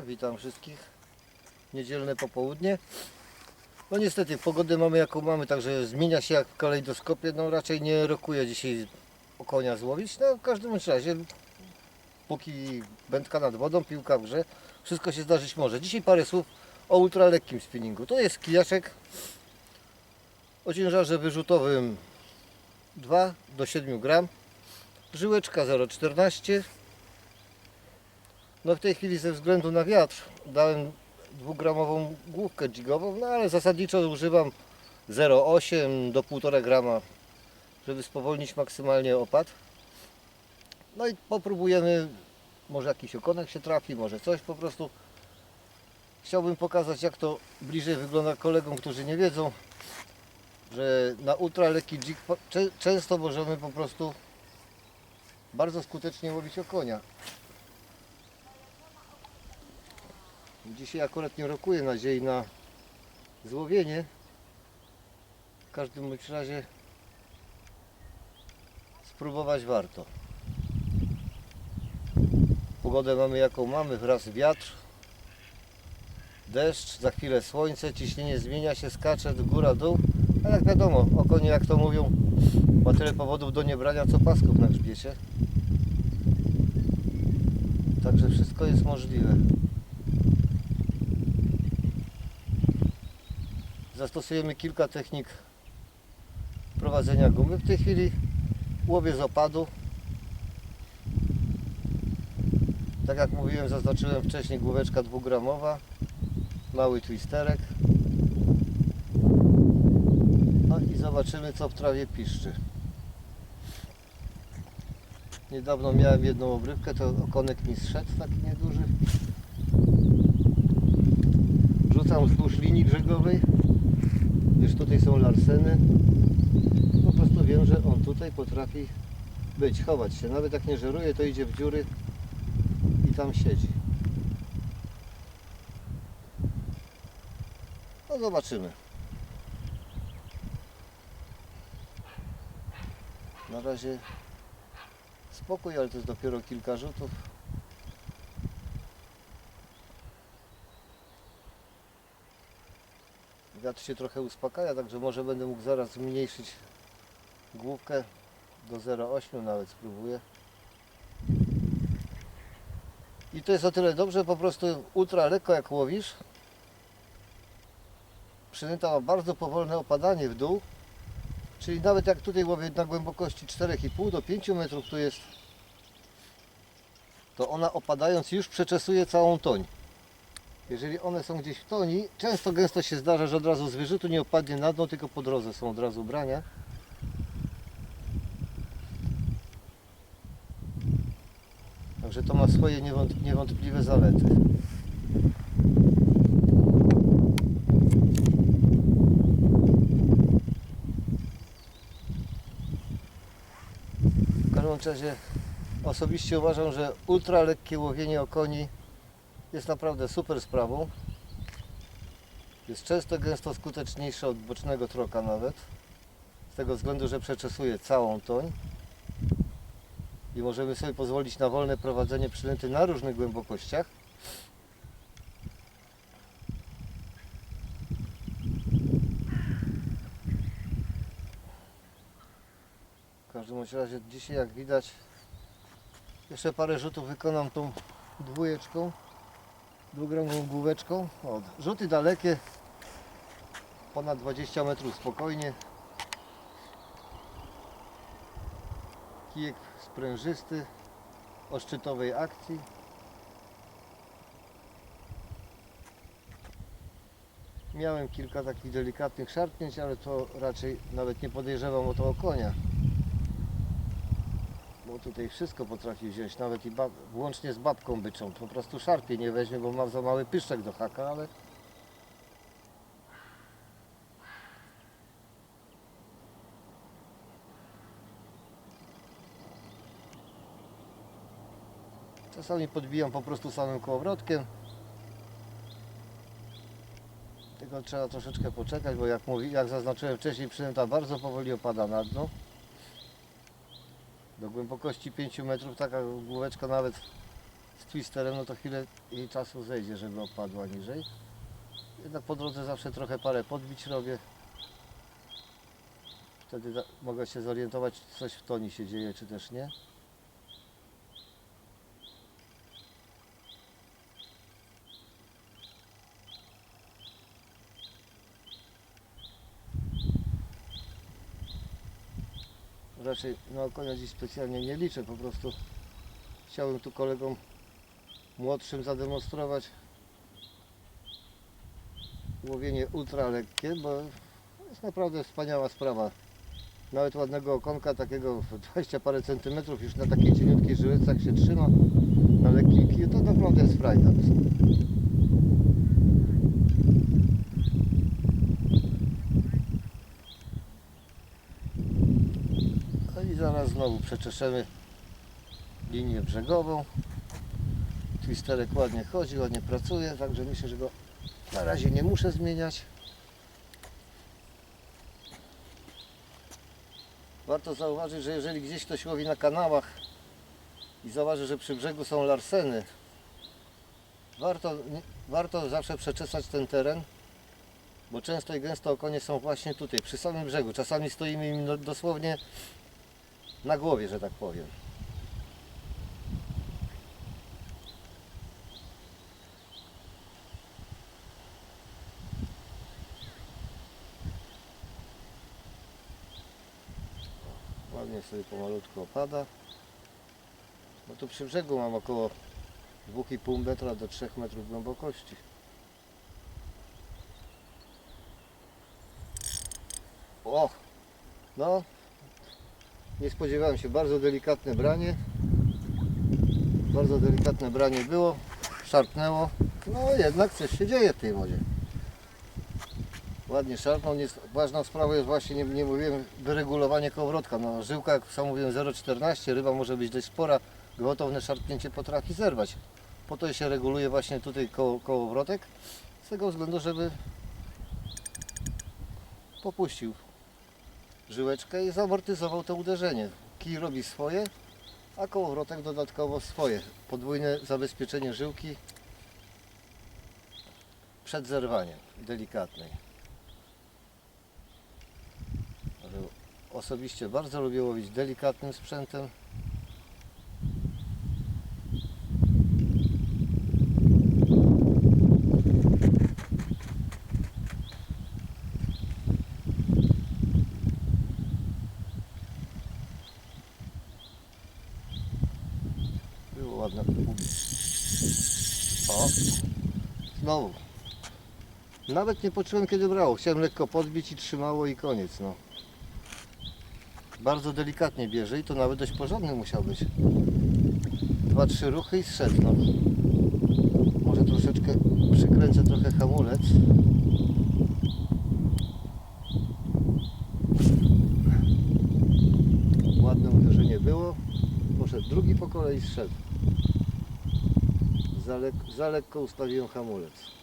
Witam wszystkich. Niedzielne popołudnie. No niestety pogodę mamy jaką mamy, także zmienia się jak w kalejdoskopie. No raczej nie rokuje dzisiaj o konia złowić. No w każdym razie, póki wędka nad wodą, piłka w grze, wszystko się zdarzyć może. Dzisiaj parę słów o ultralekkim spinningu. To jest kijaczek o ciężarze wyrzutowym 2 do 7 gram. Żyłeczka 0,14 no w tej chwili ze względu na wiatr dałem dwugramową główkę jigową, no ale zasadniczo używam 0,8 do 1,5 grama, żeby spowolnić maksymalnie opad. No i popróbujemy, może jakiś okonek się trafi, może coś po prostu. Chciałbym pokazać jak to bliżej wygląda kolegom, którzy nie wiedzą, że na ultra lekki czę- często możemy po prostu bardzo skutecznie łowić okonia. Dzisiaj akurat nie rokuję nadziei na złowienie. W każdym bądź razie spróbować warto. Pogodę mamy jaką mamy, wraz wiatr, deszcz, za chwilę słońce, ciśnienie zmienia się, skacze do góra, dół. A jak wiadomo, o konie jak to mówią, ma tyle powodów do niebrania co pasków na grzbiecie. Także wszystko jest możliwe. Zastosujemy kilka technik prowadzenia gumy. W tej chwili łowię z opadu. Tak jak mówiłem, zaznaczyłem wcześniej główeczka dwugramowa, mały twisterek. No i zobaczymy co w trawie piszczy. Niedawno miałem jedną obrywkę, to okonek mi zszedł taki nieduży. Rzucam wzdłuż linii brzegowej, gdyż tutaj są larseny. Po prostu wiem, że on tutaj potrafi być, chować się. Nawet jak nie żeruje, to idzie w dziury i tam siedzi. No zobaczymy. Na razie spokój, ale to jest dopiero kilka rzutów. Wiatr się trochę uspokaja, także może będę mógł zaraz zmniejszyć główkę do 0,8 nawet spróbuję. I to jest o tyle dobrze, po prostu ultra lekko jak łowisz. Przynęta ma bardzo powolne opadanie w dół. Czyli nawet jak tutaj łowię na głębokości 4,5 do 5 metrów tu jest, to ona opadając już przeczesuje całą toń. Jeżeli one są gdzieś w toni, często gęsto się zdarza, że od razu z wyrzutu nie opadnie na dno, tylko po drodze są od razu brania. Także to ma swoje niewąt- niewątpliwe zalety. W każdym razie osobiście uważam, że ultra lekkie łowienie okoni jest naprawdę super sprawą. Jest często gęsto skuteczniejsze od bocznego troka nawet. Z tego względu, że przeczesuje całą toń. I możemy sobie pozwolić na wolne prowadzenie przynęty na różnych głębokościach. W każdym razie dzisiaj jak widać jeszcze parę rzutów wykonam tą dwójeczką dwugramową główeczką. O, rzuty dalekie, ponad 20 metrów spokojnie. Kijek sprężysty o szczytowej akcji. Miałem kilka takich delikatnych szarpnięć, ale to raczej nawet nie podejrzewam o to o konia. Tutaj wszystko potrafi wziąć, nawet i bab, włącznie z babką byczą. Po prostu szarpie nie weźmie, bo ma za mały pyszczek do haka, ale czasami podbijam po prostu samym kołowrotkiem. Tylko trzeba troszeczkę poczekać, bo jak, mówi, jak zaznaczyłem wcześniej, przynęta bardzo powoli opada na dno. Do głębokości 5 metrów taka główeczka nawet z twisterem, no to chwilę jej czasu zejdzie, żeby opadła niżej. Jednak po drodze zawsze trochę parę podbić robię. Wtedy mogę się zorientować, czy coś w toni się dzieje, czy też nie. Raczej na konia dziś specjalnie nie liczę, po prostu chciałem tu kolegom młodszym zademonstrować łowienie ultra lekkie, bo jest naprawdę wspaniała sprawa. Nawet ładnego okonka, takiego w 20 parę centymetrów już na takiej cieniutkiej żyłece, jak się trzyma na lekkim kiju, to naprawdę jest frajda. No i zaraz znowu przeczeszemy linię brzegową. Twisterek ładnie chodzi, ładnie pracuje, także myślę, że go na razie nie muszę zmieniać. Warto zauważyć, że jeżeli gdzieś ktoś łowi na kanałach i zauważy, że przy brzegu są larseny, warto, warto zawsze przeczesać ten teren, bo często i gęsto okonie są właśnie tutaj, przy samym brzegu. Czasami stoimy im no- dosłownie na głowie, że tak powiem. Ładnie sobie pomalutku opada. No tu przy brzegu mam około 2,5 metra do 3 metrów głębokości. O! No, nie spodziewałem się, bardzo delikatne branie. Bardzo delikatne branie było, szarpnęło. No jednak coś się dzieje w tej wodzie. Ładnie szarpnął. Nie, ważną sprawą jest właśnie, nie, nie mówiłem, wyregulowanie kołowrotka. No, żyłka, jak sam mówiłem, 0,14, ryba może być dość spora, gwałtowne szarpnięcie potrafi zerwać. Po to się reguluje właśnie tutaj koło, kołowrotek, z tego względu, żeby popuścił żyłeczkę i zamortyzował to uderzenie. Kij robi swoje, a kołowrotek dodatkowo swoje. Podwójne zabezpieczenie żyłki przed zerwaniem delikatnej. Osobiście bardzo lubię łowić delikatnym sprzętem. Było ładne. O, znowu. Nawet nie poczułem kiedy brało. Chciałem lekko podbić i trzymało i koniec. No. Bardzo delikatnie bierze i to nawet dość porządny musiał być. Dwa, trzy ruchy i zszedł. No. Może troszeczkę przykręcę trochę hamulec. Ładne uderzenie było. Poszedł drugi po kolei zszedł. Za, lek za lekko ustawiłem hamulec.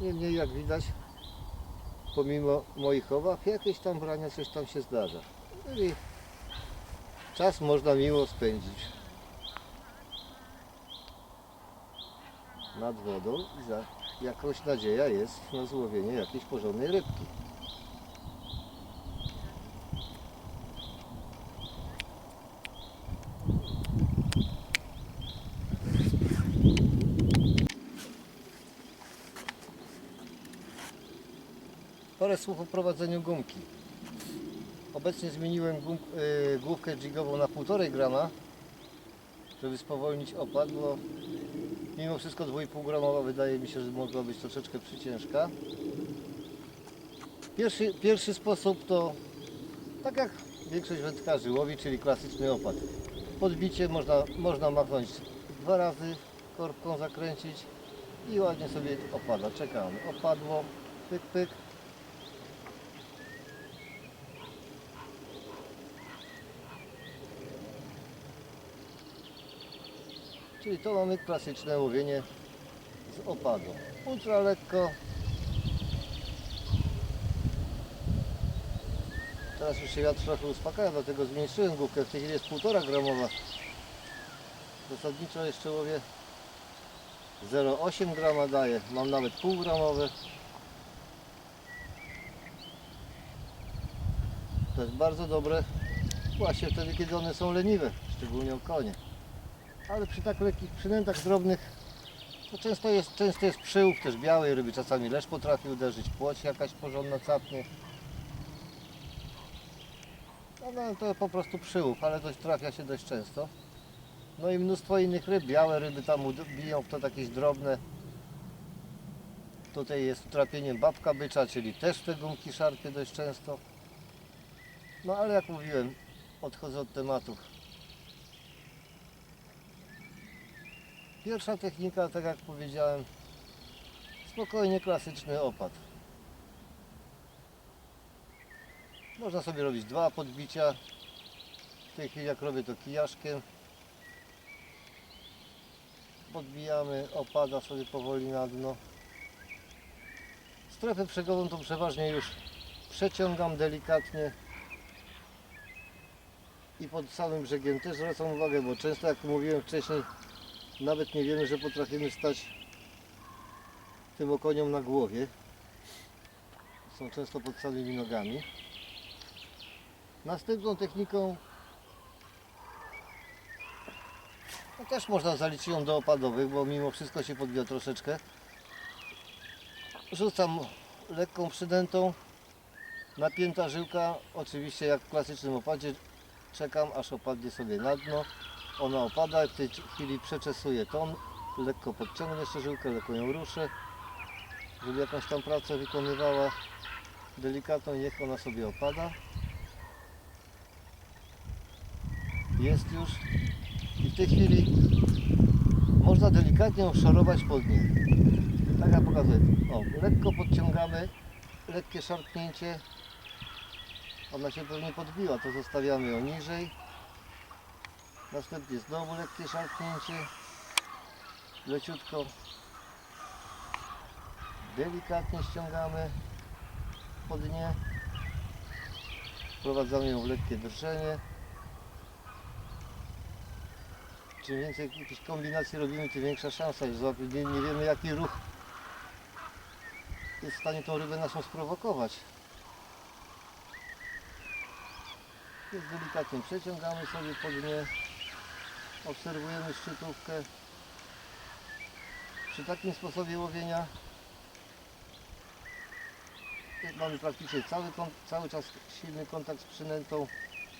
Niemniej jak widać, pomimo moich obaw, jakieś tam brania coś tam się zdarza. Czyli czas można miło spędzić nad wodą i za nadzieja jest na złowienie jakiejś porządnej rybki. Parę słów o prowadzeniu gumki. Obecnie zmieniłem gum, y, główkę jigową na 1,5 grama, żeby spowolnić opad, bo mimo wszystko 2,5 gramowa wydaje mi się, że mogła być troszeczkę przyciężka. Pierwszy, pierwszy sposób to tak jak większość wędkarzy łowi, czyli klasyczny opad. Podbicie można, można machnąć dwa razy, korbką zakręcić i ładnie sobie opada. Czekamy. Opadło, pyk, pyk. Czyli to mamy klasyczne łowienie z opadu. Ultra lekko. Teraz już się wiatr trochę uspokaja, dlatego zmniejszyłem główkę. W tej chwili jest 1,5 gramowa. Zasadniczo jeszcze łowię 0,8 grama daje. Mam nawet półgramowe. To jest bardzo dobre właśnie wtedy, kiedy one są leniwe, szczególnie okonie. Ale przy tak lekkich przynętach drobnych to często jest, często jest przyłów też białej ryby, czasami lesz potrafi uderzyć, płoć jakaś porządna capnie. No, to po prostu przyłów, ale to trafia się dość często. No i mnóstwo innych ryb, białe ryby tam biją w to jakieś drobne. Tutaj jest trapieniem babka bycza, czyli też te gumki szarpie dość często. No ale jak mówiłem, odchodzę od tematów. Pierwsza technika, tak jak powiedziałem, spokojnie klasyczny opad. Można sobie robić dwa podbicia. W tej chwili jak robię to kijaszkiem. Podbijamy, opada sobie powoli na dno. Strefę brzegową to przeważnie już przeciągam delikatnie i pod samym brzegiem też zwracam uwagę, bo często jak mówiłem wcześniej nawet nie wiemy, że potrafimy stać tym okoniom na głowie. Są często pod samymi nogami. Następną techniką no też można zaliczyć ją do opadowych, bo mimo wszystko się podbija troszeczkę. Rzucam lekką przydętą, napięta żyłka, oczywiście jak w klasycznym opadzie czekam aż opadnie sobie na dno. Ona opada, w tej chwili przeczesuję ton, lekko podciągnę jeszcze żyłkę, lekko ją ruszę, żeby jakąś tam pracę wykonywała delikatną, niech ona sobie opada. Jest już i w tej chwili można delikatnie ją szorować pod nie. Tak jak pokazuję. O, lekko podciągamy, lekkie szarpnięcie. Ona się pewnie podbiła, to zostawiamy ją niżej. Następnie znowu lekkie szarpnięcie. Leciutko. Delikatnie ściągamy pod nie. Wprowadzamy ją w lekkie drżenie. Czym więcej jakichś kombinacji robimy, tym większa szansa jest. Nie, nie wiemy jaki ruch jest w stanie tą rybę naszą sprowokować. Więc delikatnie przeciągamy sobie pod nie. Obserwujemy szczytówkę. Przy takim sposobie łowienia mamy praktycznie cały, cały czas silny kontakt z przynętą.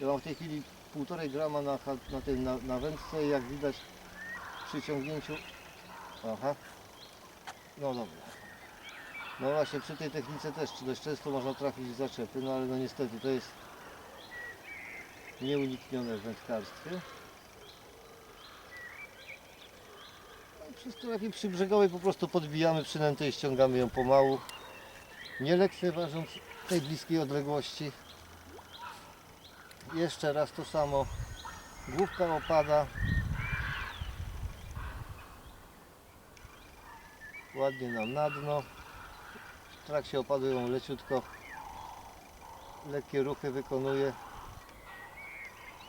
Ja mam w tej chwili 1,5 grama na, na, tym, na, na wędce i jak widać przy ciągnięciu. Aha. No dobra. No właśnie przy tej technice też dość często można trafić w zaczepy, no ale no niestety to jest nieuniknione w wędkarstwie. No, Przy strefie przybrzegowej po prostu podbijamy przynętę i ściągamy ją pomału, nie lekceważąc tej bliskiej odległości. Jeszcze raz to samo. Główka opada. Ładnie nam na dno. W trakcie opadu ją leciutko lekkie ruchy wykonuje.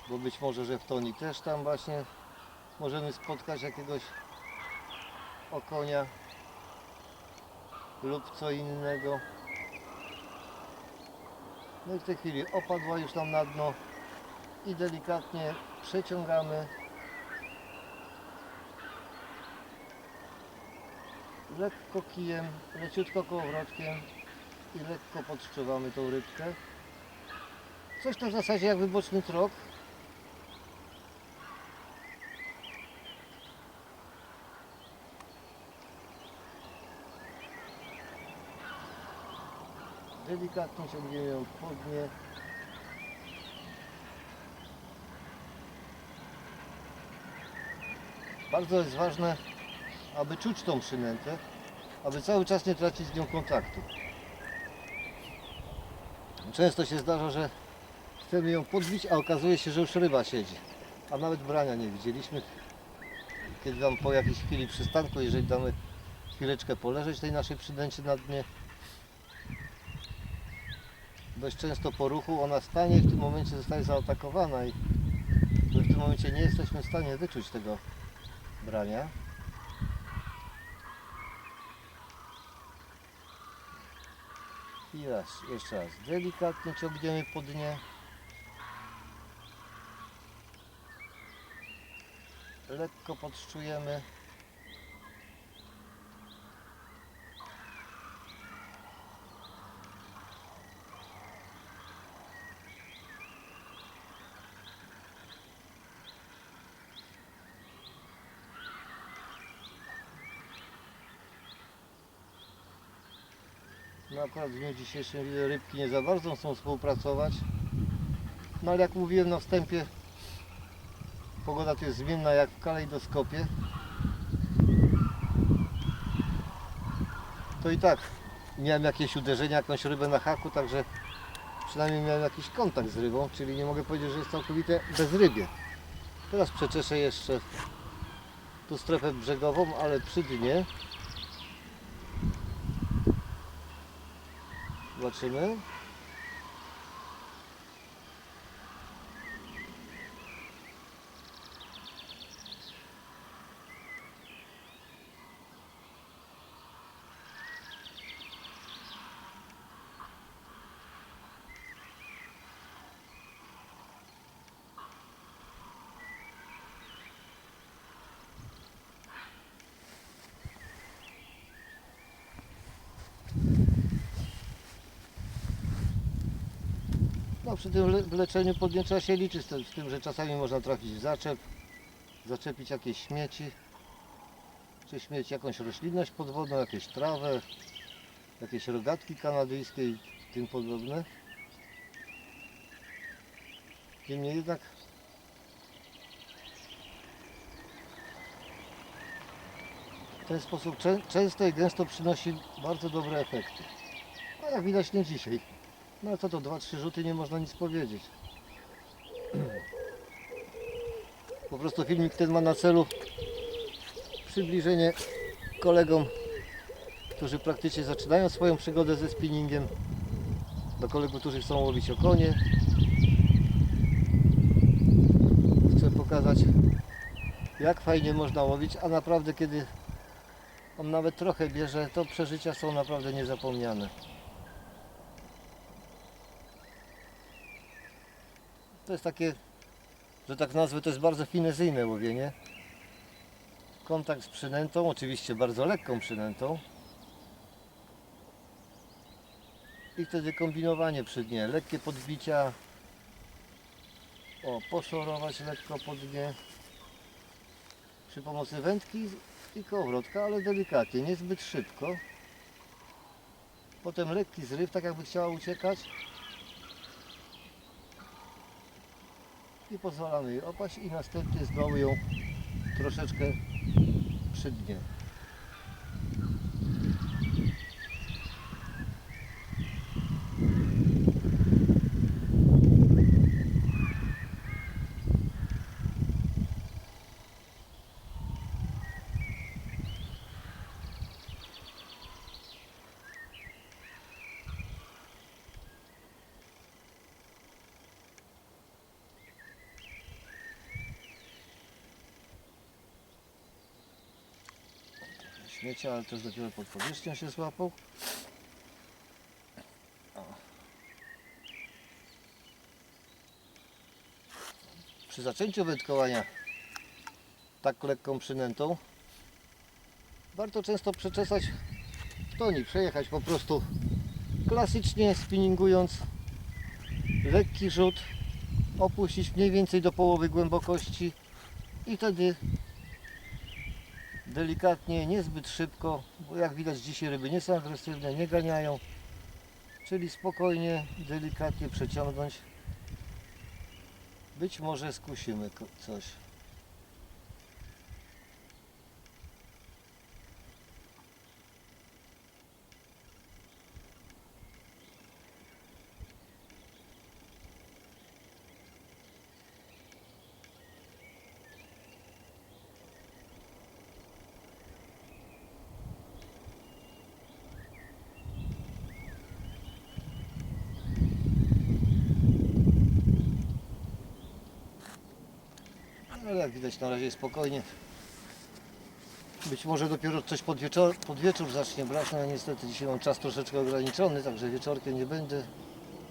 Bo być może, że w toni też tam właśnie możemy spotkać jakiegoś okonia lub co innego. No i w tej chwili opadła już nam na dno i delikatnie przeciągamy lekko kijem, leciutko kołowrotkiem i lekko podszczywamy tą rybkę. Coś na zasadzie jakby boczny trok. Delikatnie ciągniemy ją pod nie. Bardzo jest ważne, aby czuć tą przynętę, aby cały czas nie tracić z nią kontaktu. Często się zdarza, że chcemy ją podbić, a okazuje się, że już ryba siedzi. A nawet brania nie widzieliśmy. Kiedy tam po jakiejś chwili przystanku, jeżeli damy chwileczkę poleżeć tej naszej przynęcie na dnie, dość często po ruchu, ona stanie i w tym momencie zostaje zaatakowana i my w tym momencie nie jesteśmy w stanie wyczuć tego brania. I raz, jeszcze raz, delikatnie ciągniemy po dnie. Lekko podszczujemy. Akurat w dniu dzisiejszym rybki nie za bardzo chcą współpracować. No ale jak mówiłem na wstępie, pogoda tu jest zmienna jak w kalejdoskopie. To i tak miałem jakieś uderzenia, jakąś rybę na haku, także przynajmniej miałem jakiś kontakt z rybą, czyli nie mogę powiedzieć, że jest całkowite bezrybie. Teraz przeczeszę jeszcze tu strefę brzegową, ale przy dnie. Zobaczymy. No przy tym le- wleczeniu pod nie trzeba się liczyć z tym, że czasami można trafić w zaczep, zaczepić jakieś śmieci, czy śmieć jakąś roślinność podwodną, jakieś trawę, jakieś rogatki kanadyjskie i tym podobne. Niemniej jednak w ten sposób czę- często i gęsto przynosi bardzo dobre efekty. A jak widać nie dzisiaj. No co to, dwa, trzy rzuty, nie można nic powiedzieć. Po prostu filmik ten ma na celu przybliżenie kolegom, którzy praktycznie zaczynają swoją przygodę ze spinningiem, do kolegów, którzy chcą łowić okonie. Chcę pokazać, jak fajnie można łowić, a naprawdę kiedy on nawet trochę bierze, to przeżycia są naprawdę niezapomniane. To jest takie, że tak nazwę, to jest bardzo finezyjne łowienie. Kontakt z przynętą, oczywiście bardzo lekką przynętą. I wtedy kombinowanie przy dnie, lekkie podbicia. O, poszorować lekko pod dnie. Przy pomocy wędki i kołowrotka, ale delikatnie, niezbyt szybko. Potem lekki zryw, tak jakby chciała uciekać. I pozwalamy jej opaść i następnie z dołu ją troszeczkę przy dnie. Śmiecia, ale też dopiero pod powierzchnią się złapał. Przy zaczęciu wędkowania tak lekką przynętą warto często przeczesać w toni, przejechać po prostu klasycznie spinningując lekki rzut, opuścić mniej więcej do połowy głębokości i wtedy delikatnie, niezbyt szybko, bo jak widać dzisiaj ryby nie są agresywne, nie ganiają, czyli spokojnie, delikatnie przeciągnąć. Być może skusimy coś. Jak widać na razie spokojnie. Być może dopiero coś pod wieczór, pod wieczór zacznie brać, no niestety dzisiaj mam czas troszeczkę ograniczony, także wieczorkiem nie będę.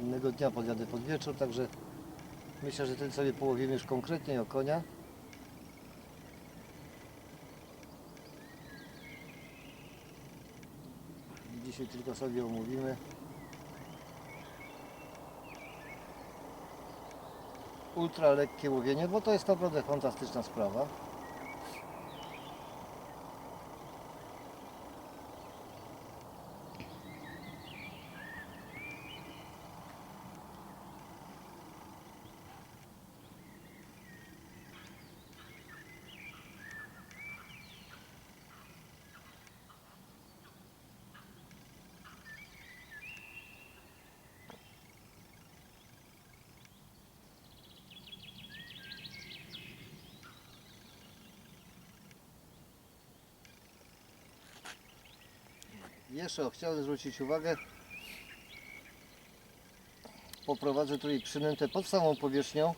Innego dnia podjadę pod wieczór, także myślę, że ten sobie połowimy już konkretnie o konia. Dzisiaj tylko sobie omówimy. Ultra lekkie łowienie, bo to jest naprawdę fantastyczna sprawa. Jeszcze chciałem zwrócić uwagę. Poprowadzę tutaj przynętę pod samą powierzchnią.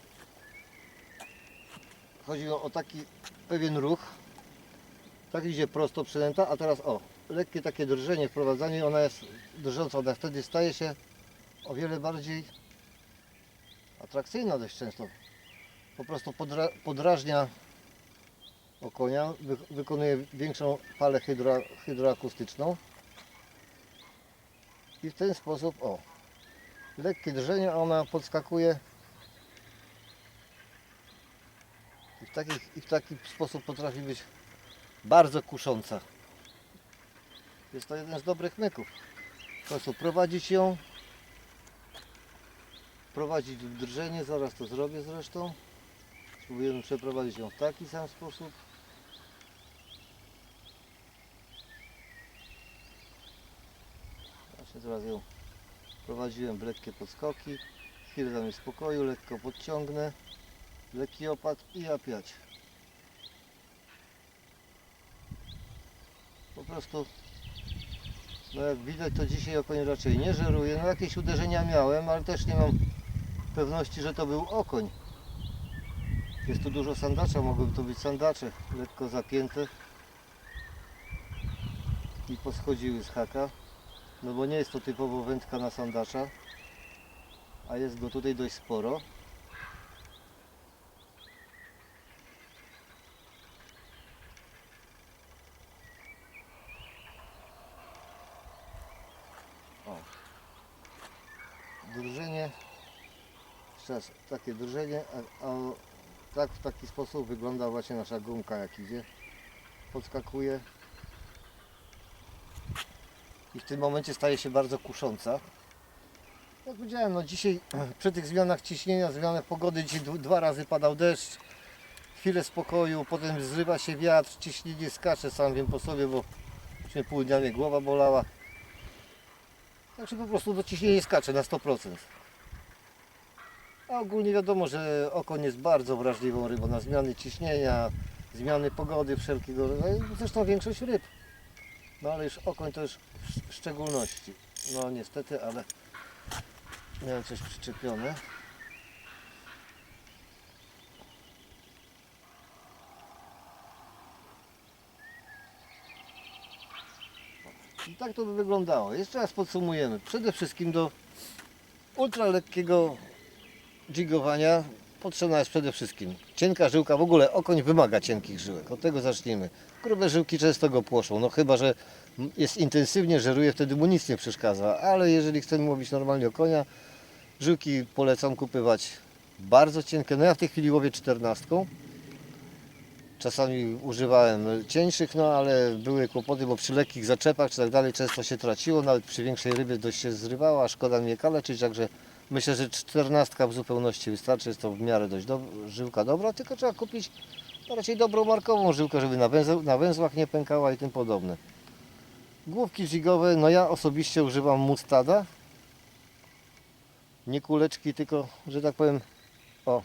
Chodzi o, taki pewien ruch. Tak idzie prosto przynęta, a teraz o, lekkie takie drżenie, wprowadzanie, ona jest drżąca, ona wtedy staje się o wiele bardziej atrakcyjna dość często. Po prostu podra, podrażnia o konia, wy, wykonuje większą falę hydro, hydroakustyczną. I w ten sposób, o, lekkie drżenie, ona podskakuje i w taki, i w taki sposób potrafi być bardzo kusząca. Jest to jeden z dobrych myków. Po prostu prowadzić ją, prowadzić drżenie, zaraz to zrobię zresztą. Spróbujemy przeprowadzić ją w taki sam sposób. Teraz ją prowadziłem w lekkie podskoki. Chwilę damy spokoju, lekko podciągnę. Lekki opad i apiać. Po prostu, no jak widać to dzisiaj okoń raczej nie żeruje. No jakieś uderzenia miałem, ale też nie mam pewności, że to był okoń. Jest tu dużo sandacza, mogłyby to być sandacze lekko zapięte i poschodziły z haka. No bo nie jest to typowo wędka na sandacza, a jest go tutaj dość sporo. O. Drżenie. Jeszcze raz, takie drżenie, a, a tak w taki sposób wygląda właśnie nasza gumka jak idzie. Podskakuje i w tym momencie staje się bardzo kusząca. Jak powiedziałem, no dzisiaj przy tych zmianach ciśnienia, zmianach pogody, dzisiaj dw- dwa razy padał deszcz, chwilę spokoju, potem zrywa się wiatr, ciśnienie skacze, sam wiem po sobie, bo mnie pół dnia mnie głowa bolała. Także po prostu to ciśnienie skacze na 100%. A ogólnie wiadomo, że okon jest bardzo wrażliwą rybą na zmiany ciśnienia, zmiany pogody wszelkiego rodzaju, zresztą większość ryb. No ale już okoń to już w szczególności. No niestety, ale miałem coś przyczepione. I tak to by wyglądało. Jeszcze raz podsumujemy. Przede wszystkim do ultra lekkiego jigowania potrzebna jest przede wszystkim cienka żyłka. W ogóle okoń wymaga cienkich żyłek. Od tego zacznijmy. Grube żyłki często go płoszą. No chyba, że jest intensywnie, żeruje, wtedy mu nic nie przeszkadza. Ale jeżeli chcemy łowić normalnie o konia, żyłki polecam kupywać bardzo cienkie. No ja w tej chwili łowię czternastką. Czasami używałem cieńszych, no ale były kłopoty, bo przy lekkich zaczepach czy tak dalej często się traciło, nawet przy większej rybie dość się zrywało, a szkoda mnie kaleczyć, także myślę, że czternastka w zupełności wystarczy, jest to w miarę dość do, żyłka dobra, tylko trzeba kupić no, raczej dobrą markową żyłkę, żeby na, węzeł, na węzłach nie pękała i tym podobne. Główki jigowe, no ja osobiście używam mustada, nie kuleczki, tylko, że tak powiem, o,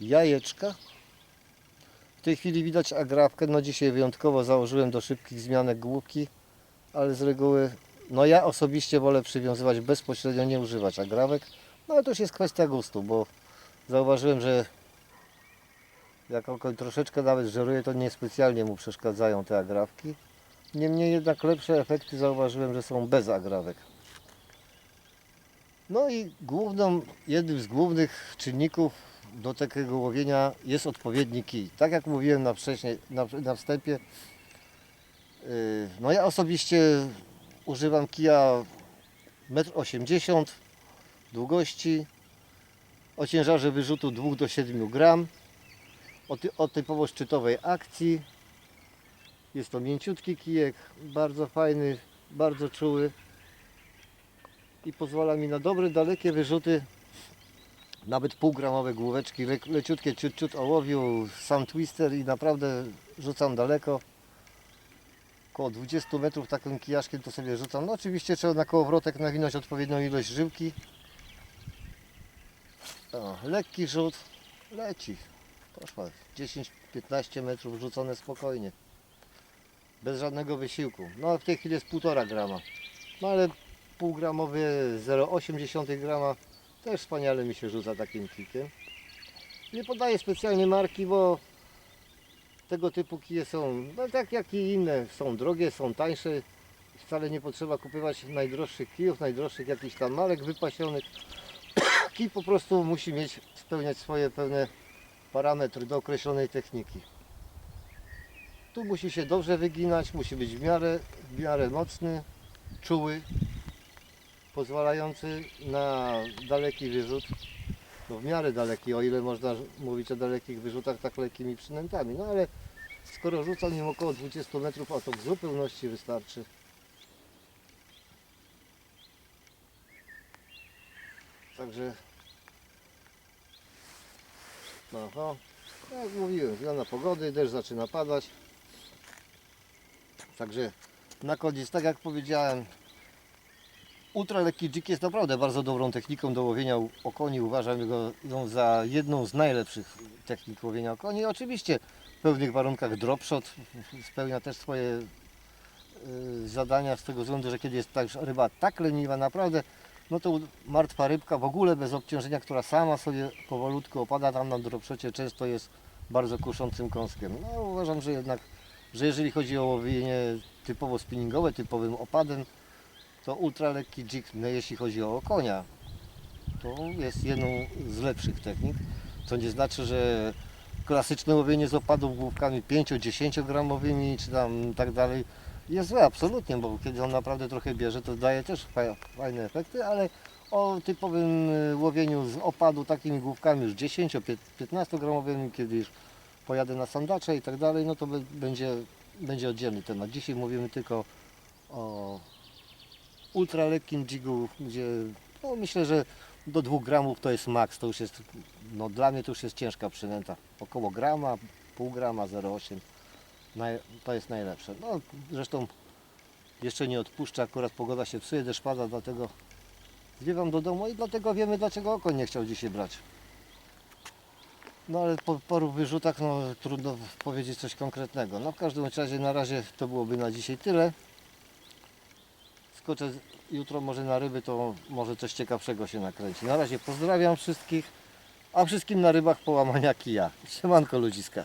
jajeczka. W tej chwili widać agrafkę, no dzisiaj wyjątkowo założyłem do szybkich zmianek główki, ale z reguły, no ja osobiście wolę przywiązywać bezpośrednio, nie używać agrawek, no ale to już jest kwestia gustu, bo zauważyłem, że Jak okoń troszeczkę nawet żeruje, to niespecjalnie mu przeszkadzają te agrawki. Niemniej jednak lepsze efekty zauważyłem, że są bez agrawek. No i główną, jednym z głównych czynników do takiego łowienia jest odpowiedni kij. Tak jak mówiłem na, wcześniej, na, na wstępie, yy, no ja osobiście używam kija 1,80 m długości, o ciężarze wyrzutu 2 do 7 gram, o, ty, o typowo szczytowej akcji. Jest to mięciutki kijek, bardzo fajny, bardzo czuły i pozwala mi na dobre, dalekie wyrzuty. Nawet półgramowe główeczki, le, leciutkie ciut, ciut ołowiu, sam twister i naprawdę rzucam daleko. Około 20 metrów takim kijaszkiem to sobie rzucam. No oczywiście trzeba na kołowrotek nawinąć odpowiednią ilość żyłki. O, lekki rzut, leci. Poszła 10-15 metrów rzucone spokojnie. Bez żadnego wysiłku. No w tej chwili jest 1,5 grama. No ale półgramowy 0,8 grama też wspaniale mi się rzuca takim kikiem. Nie podaję specjalnie marki, bo tego typu kije są, no tak jak i inne, są drogie, są tańsze. Wcale nie potrzeba kupować najdroższych kijów, najdroższych jakichś tam marek wypasionych. Kij po prostu musi mieć, spełniać swoje pewne parametry do określonej techniki. Tu musi się dobrze wyginać, musi być w miarę, w miarę mocny, czuły, pozwalający na daleki wyrzut. No w miarę daleki, o ile można mówić o dalekich wyrzutach tak lekkimi przynętami. No ale skoro rzucam nim około 20 metrów, a to w zupełności wystarczy. Także no jak mówiłem, zmiana pogody, deszcz zaczyna padać. Także na koniec, tak jak powiedziałem, ultra lekki dzik jest naprawdę bardzo dobrą techniką do łowienia okoni. Uważam ją za jedną z najlepszych technik łowienia okoni. Oczywiście w pewnych warunkach dropshot spełnia też swoje y, zadania z tego względu, że kiedy jest tak, ryba tak leniwa, naprawdę, no to martwa rybka w ogóle bez obciążenia, która sama sobie powolutku opada tam na dropshocie, często jest bardzo kuszącym kąskiem. No uważam, że jednak, że jeżeli chodzi o łowienie typowo spinningowe, typowym opadem, to ultra lekki jig, no jeśli chodzi o konia, to jest jedną z lepszych technik. Co nie znaczy, że klasyczne łowienie z opadów główkami 5-10 gramowymi czy tam tak dalej jest złe, absolutnie, bo kiedy on naprawdę trochę bierze, to daje też fa- fajne efekty, ale o typowym y, łowieniu z opadu takimi główkami już 10-15 gramowymi, kiedy już pojadę na sandacze i tak dalej, no to będzie, będzie oddzielny temat. Dzisiaj mówimy tylko o ultra lekkim jigu, gdzie no myślę, że do 2 gramów to jest maks, to już jest, no dla mnie to już jest ciężka przynęta. Około grama, pół grama, 0,8 naj, to jest najlepsze. No zresztą jeszcze nie odpuszczę, akurat pogoda się psuje, deszcz pada, dlatego zwiewam do domu i dlatego wiemy dlaczego oko nie chciał dzisiaj brać. No ale po paru wyrzutach no, trudno powiedzieć coś konkretnego. No w każdym razie na razie to byłoby na dzisiaj tyle. Skoczę jutro może na ryby, to może coś ciekawszego się nakręci. Na razie pozdrawiam wszystkich, a wszystkim na rybach połamania kija. Siemanko ludziska.